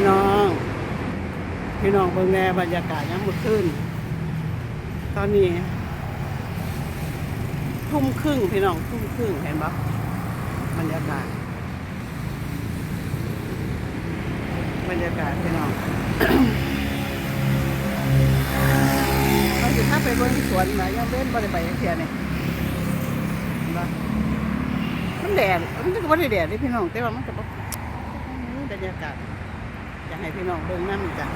พี่น้อง พี่น้องเบิ่งแน่บรรยากาศยังมืดขึ้น ตอนนี้ทุ่มครึ่งพี่น้องทุ่มครึ่งเห็นปะบรรยากาศ บรรยากาศพี่น้องเราสิถ้าไปบิ่งสวนนะยังเล่นบ่ได้ไปจักเที่ยนี่เห็นปะมันแดดมันก็บ่ได้แดดเด้พี่น้องแต่ว่ามันก็บ่บรรยากาศ ให้พี่น้องเบิ่งน้ำจ้ะ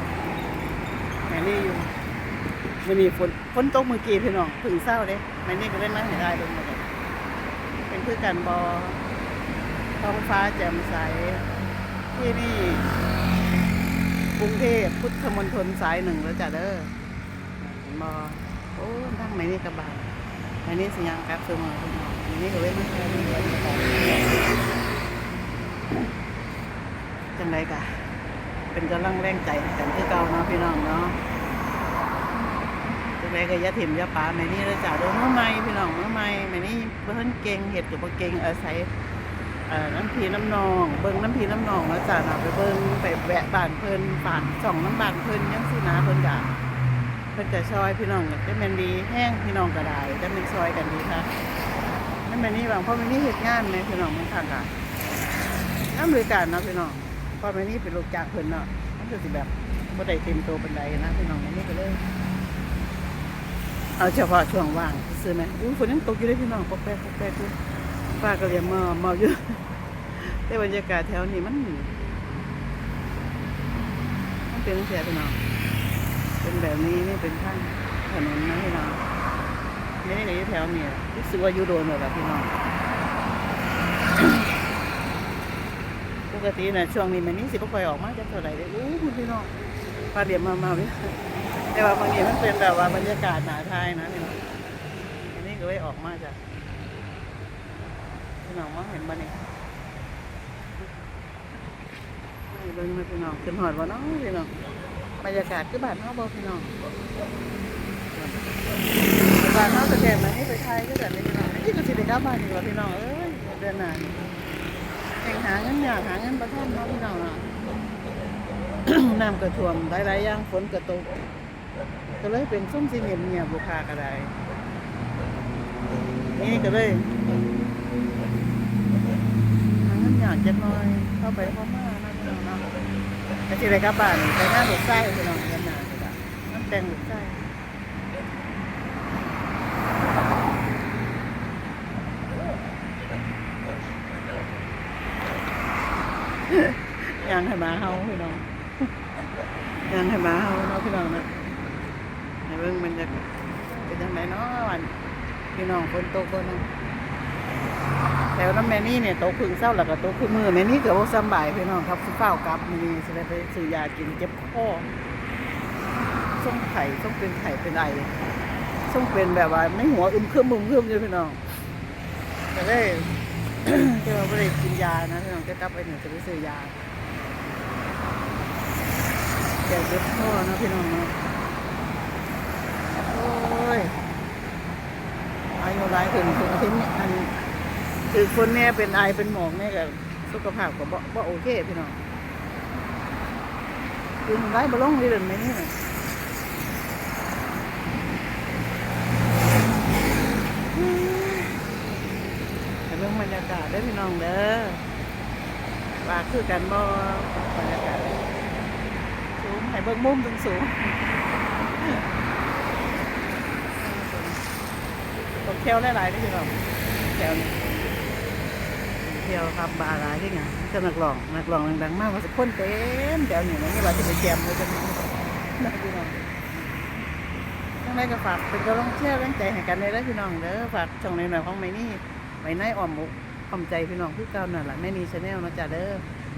แม่นี่อยู่วันนี้ฝนฝนตกเมื่อกี้พี่น้องถึงเศร้าเด้แม่นี่ก็เล่นมาให้ได้เบิ่งมาเลยเป็นคือกันบอท้องฟ้าแจ่มใสที่นี่กรุงเทพพุทธมณฑลสายหนึ่งแล้วจ้ะเด้อเห็นบอโอ้ทั้งไหนนี่กระบะไหนนี่สัญญาณกราฟซูมอพี่น้องไหนนี่ก็เว้ยมันแค่นี้เลยจังไรกะ เป็นกำลังแรงใจให้กันคือเก่าเนาะพี่น้องเนาะจังไรก็ยาถิ่มยาปาไหนนี่แล้วจ้ะเด้อเมื่อไม่พี่น้องเมื่อไม่ไหนนี่เพิ่นเก่งเห็ดกับบ่เก่งอาศัยน้ำพีน้ำนอง เบิ้งน้ำพีน้ำนองแล้วจ้าน่ะไปเบิ้งไปแวะบ้านเพิ่นฝานส่องน้ำบ้านเพิ่นยังสินะเพิ่นกะเพิ่นจะซอยพี่น้องจะเป็นดีแห้งพี่น้องก็ได้จะเป็นซอยกันดีค่ะนั่นเป็นนี่บางเพราะมันนี่เหตุงานไหมพี่น้องมันทางกันน้ำบริการเนาะพี่น้อง พราะมันนี่เป็นลูกจ้างเพิ่นเนาะมันก็สิแบบบ่ได้เต็มตัวเป็นใดนะพี่น้องอันนี้ก็เลย เอาเฉพาะช่วงว่างซื้อไหมอู้ฝนยังตกอยู่เลยพี่น้องปกแปกปกแป๊กอยู่ป้าก็เรียนมาเมาอยู่แต่บรรยากาศแถวนี้มันมันเป็นเสียพี่น้องเป็นแบบนี้นี่เป็นข้างถนนนะพี่น้องนี่นี่แถวนี้รู้สึกว่ายูโดนหมดแล้วพี่น้อง กตินะช่วงนี้มันนี่สิบ่ค่อยออกมาจะเท่าไหร่เลยอู้คุณพี่น้องป้าเรียนมาเมาเลยแต่ว่าบางทีมันเป็นแบบว่าบรรยากาศหนาทายนะพี่น้องอันนี้ก็เลยออกมาจ้ะพี่น้องมองเห็นบ้านนี้เบิ่งมาพี่น้องขึ้นหอดบ่เนาะพี่น้องบรรยากาศคือบ้านเฮาบ่พี่น้องบ้านเฮาสแกนมาให้ไปไทยก็แบบนี้พี่น้องนี่ก็สิได้กลับบ้านอีกว่าพี่น้องเอ้ยเดือนหน้า แห่งหาเงินอยากหาเงินบ่ทันเนาะพี่น้องเนาะน้ำก็ท่วมหลายๆอย่างฝนก็ตกก็เลยเป็นซุ่มสิเงียบเงียบๆลูกค้าก็ไดนี่ก็เลยหาเงินอยากจักหน่อยเข้าไปเข้ามานะพี่น้องเนาะก็สิได้กลับบ้านไปงานลูกไส้พี่น้องกันนาจ้ะน้ำแต่งลูกไส้ ยางให้มาเฮาพี่น้องยางให้มาเฮาเนาะพี่น้องนะให้เบิ่งมันจะเป็นจังไดเนาะวันพี่น้องฝนตกบ่นาะแถวน้ำแม่นี่เนี่ยโตพึ่งเศร้าแล้วก็โตพึ่งมือแม่นี่ก็บ่สำบายพี่น้องครับสิฟ้าวกลับมื้อนี้สิได้ไปซื้อยากินเจ็บคอส่งไข่ส่งเป็นไข่เป็นไอส่งเป็นแบบว่าไม่หัวอึมเครึมอึมครึมอยู่พี่น้องก็เล ยจะว่าบ่ได้กินยานะพี่น้องจะกลับไปเนี่ยจะไปซื้อยาแก้เจ็บคอนะพี่น้องเนาะโอ้ยอายุหลายขึ้นถึงอาทิตย์นี้อันคือคนเนี่เป็นไอเป็นหมองเนี่กับสุขภาพก็บ่บ่โอเคพี่น้องคือมันไร้บ่ลงเลยเดินไหมนี่น่ะแต่เรื่อง บรรยากาศได้พี่น้องเด้อว่าคือกันบ่บรรยากาศสูงให้เบิ่งมุมสูงสูงตกแถวหลายๆเด้พี่น้องแถวนี้เที่ยวครับบาร์อะไรที่ไงจะนักร้องนักร้องดังๆมากว่าจะคนเต็มแถวนี้นะนี่ว่าจะไปแจมเลยจังนะพี่น้องทั้งได้ก็ฝากเป็นกำลังเชื่อแรงใจให้กันเลยนะพี่น้องเด้อฝากช่องในหน่อยของไม่นี่ ไว้ในอ้อมอกอ้อมใจพี่น้องคือเก่านั่นแหละแม่นีชาแนลนะจ๊ะเด้อ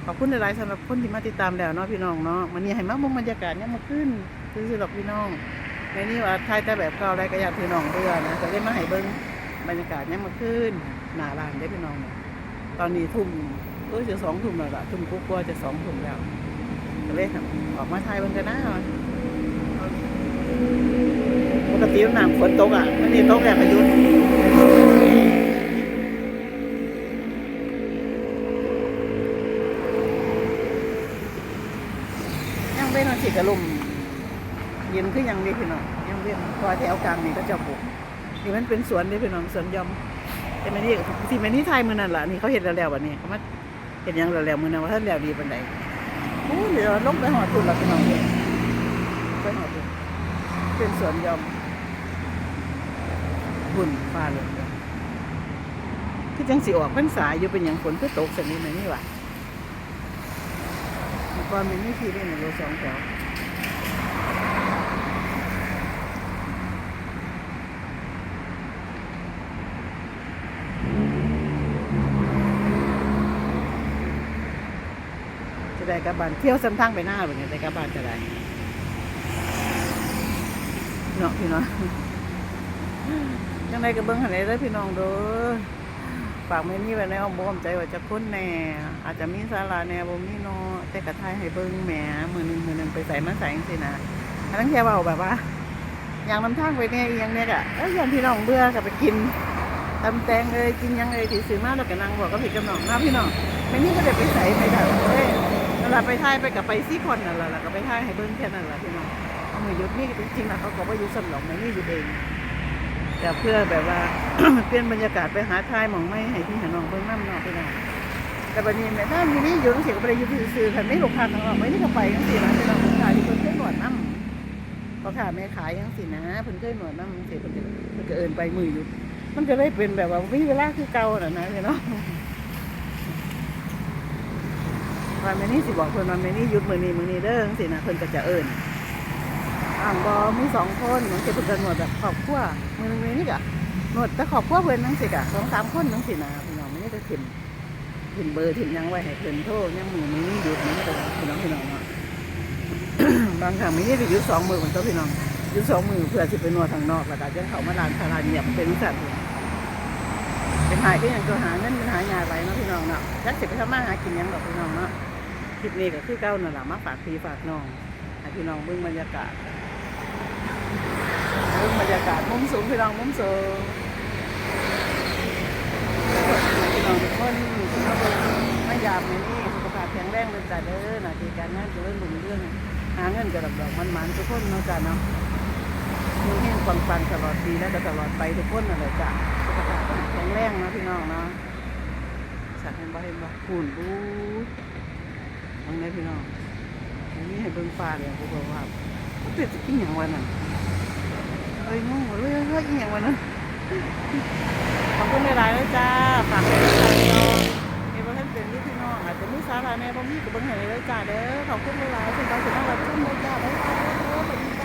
ขอบคุณหลายๆสำหรับคนที่มาติดตามแล้วเนาะพี่น้องเนาะมันนี่ให้มามุมบรรยากาศเนี่ยมาขึ้นคือสิหรอกพี่น้องแม่นี่ว่าถ่ายแต่แบบเก่าอะไรก็อยากพี่น้องเบื่อนะจะได้มาให้เบิ่งบรรยากาศเนี่ยมาขึ้นหนาร้านได้อพี่น้องตอนนี้ทุ่มเออจะสองทุ่มแล้วละทุ่มกุ๊กว่าจะสองทุ่มแล้วก็เลยทำออกมาไทยมันกันนะปกติมันหนักฝนตกอะมันนี่ตกแรงพายุ เว้นวันสิ กระลมเย็นขึ้นยังดีพี่น้องยังเว้นพอแถวกลางนี่ก็จะปลูกนี่มันเป็นสวนเด้พี่น้องสวนยอมแต่ม่นี่ที่ไม่นี่ไทยมือนั่นละนี่เขาเห็นแล้วแล้ววันนี้เขามาเห็นยังแล้วแล้วมือนั้นว่าท่านแล้วดีปันใดโอ้เดี๋ยวลงไปหอดทุนล้วพี่น้องเลยไปหอดทุนเป็นสวนยอมบุญฟ้าเลยคือจังสีออกพรรษาอยู่เป็นอย่างฝนคือตกสักนิดหน่นี่หว่าก่อนมันไม่ที่เล่นรถสองแถว จะได้กลับบ้านเที่ยวซ้ำทางไปหน้าแบบนี้ได้กลับบ้านจะได้เนาะพี่น้องยังไงก็เบิ้งหันเลยพี่น้องเด้อฝากไม่มีไว้ในอ้อมบ่อมใจว่าจะพ้นแน่ อาจจะมีสาราแน่บ่มีเนาะแต่กระทายให้เบิ้งแหมมือหนึงมือหนึงไปใส่มาใส่จังซี่นะอันนั้นแค่เว้าแบบว่าอย่างน้ำทางไปเนี่ยอีหยังเนี่ยกะแล้วอย่างพี่น้องเบื่อก็ไปกินตำแตงเลยกินหยังเลยที่ซื้อมาแล้วก็นั่งบอกก็ผิดกำหนดนะพี่น้องไม่นี่ก็เดี๋ยวไปใส่ไปดับเอ้ยเว ลาไปท่ายไปกับไปซี่คนนั่นแหละแล้วก็ไปท่ายให้เบิ้งแค่นั้นแหละพี่น้องเอามือยุดนี่จริงๆนะเขาก็ว่ายุดสำหรับไม่นี่อยู่เอง แต่เพื่อแบบว่าเปลี่ยนบรรยากาศไปหาทายมองไม่ให้พี่หานองเบิ่งน้ำนอกไปหน่อยแต่บัดนี้แม่ท่านมีนี่อยู่ตั้งเสียก็ไปอยู่ซื่อๆคันไม่หลงทางของเราไม่ได้ก็ไปจังซี่นะพี่น้องขายที่เพิ่นเคยหนวดน้ำพอขาแม่ขายจังซี่นะเพิ่นเคยหนวดน้ำจังซี่เพิ่นก็เพิ่นก็เอิ้นไปมือยู่มันก็เลยเป็นแบบว่ามีเวลาคือเก่าน่ะนะพี่น้อง ว่าแม่นี่สิบอกเพิ่นว่าแม่นี่หยุดมือนี้มือนี้เด้อจังซี่นะเพิ่นก็จะเอิ้นอ่างบอมีสองคนเหมือนจะเป็นกันหนวดแบบครอบครัวมือนึงนี่กะหนวดแต่ครอบครัวเพื่นนั่งสิกะสองสามคนนั่งสินะพี่น้องไม่ได้จะถิ่มถิ่มเบอร์ถิ่มยังไว้ให้เพื่นโทษยังมือนี่หยุดมือนี่ก็พี่น้องพี่น้องเนาะบางครั้งไม่ได้ไปหยุดสองมือเหมือนตัวพี่น้องหยุดสองมือเพื่อที่ไปนวดทางนอกแล้วก็ยังเขามาลานคาราเงียบเป็นสัตว์เป็นหายก็ยังตัวหาเงินเป็นหายาไปเนาะพี่น้องเนาะยักษ์สิไปทำมาหากินยังดอกพี่น้องเนาะ ลิปนี้ก็คือเก้านั่นแหละมาฝากพี่ฝากน้องให้พี่น้องเบิ่งบรรยากาศเรื่องบรรยากาศมุมสูงพี่น้องมุมสูงพี่น้องทุกคนคุณมาเบิ่งไม่ยามในนี่สุขภาพแข็งแรงเป็นจ่าเด้อหน้าที่การงานจะเริ่มรุ่งเรื่องหาเงินกระดับดอกมันมันทุกคนเนาะจ้าเนาะมีเฮงปังปังๆตลอดปีและก็ตลอดไปทุกคนนั่นแหละจ้ะสุขภาพแข็งแรงนะพี่น้องเนาะสักเห็นบ่เห็นบ่คูณบู๊ ทั้งนี้พี่น้องอันนี้ให้เบิ่งฟ้าเลยผู้บอกว่าเป็นจะกินอย่างวันนั้นเอ้ยงงเลยเฮ้ยอีหยังวะนะขอบคุณหลายๆเลยจ้าฝากเป็นกำลังใจน้องเอเวอร์เทนเป็นที่พี่น้องอาจจะมีสาระแน่บ่มีกับเบิ้งให้เลยจ้าเด้อขอบคุณในไลน์คุณตาคุณน้องรับชมเลย